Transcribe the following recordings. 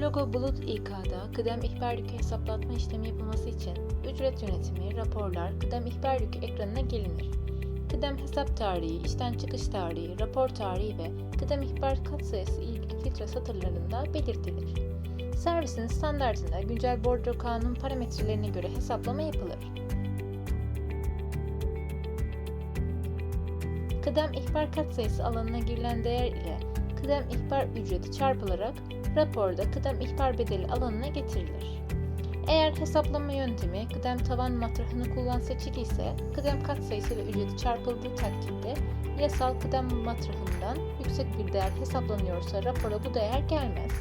Logo Bulut İK'da kıdem ihbar yükü hesaplatma işlemi yapılması için ücret yönetimi, raporlar, kıdem ihbar yükü ekranına gelinir. Kıdem hesap tarihi, işten çıkış tarihi, rapor tarihi ve kıdem ihbar katsayısı ilgili filtre satırlarında belirtilir. Servisin standartında güncel bordro kanun parametrelerine göre hesaplama yapılır. Kıdem ihbar katsayısı alanına girilen değer ile kıdem ihbar ücreti çarpılarak raporda kıdem ihbar bedeli alanına getirilir. Eğer hesaplama yöntemi kıdem tavan matrahını kullan seçili ise kıdem katsayısı ile ücreti çarpıldığı takdirde yasal kıdem matrahından yüksek bir değer hesaplanıyorsa rapora bu değer gelmez.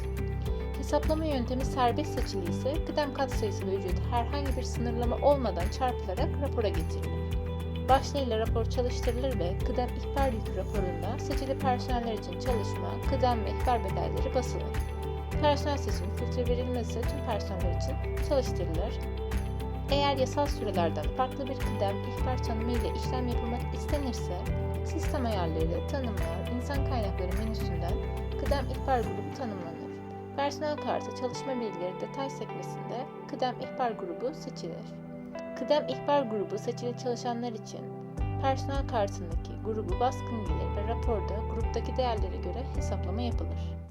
Hesaplama yöntemi serbest seçili ise kıdem katsayısı ve ücreti herhangi bir sınırlama olmadan çarpılarak rapora getirilir. Başlığıyla rapor çalıştırılır ve kıdem ihbar yükü raporunda seçili personeller için çalışma, kıdem ve ihbar bedelleri basılır. Personel seçimi filtre verilmezse tüm personeller için çalıştırılır. Eğer yasal sürelerden farklı bir kıdem ihbar tanımı ile işlem yapılmak istenirse, sistem ayarları, tanımlar, insan kaynakları menüsünden kıdem ihbar grubu tanımlanır. Personel kartı çalışma bilgileri detay sekmesinde kıdem ihbar grubu seçilir. Kıdem ihbar grubu seçili çalışanlar için personel kartındaki grubu baskın gelir ve raporda gruptaki değerlere göre hesaplama yapılır.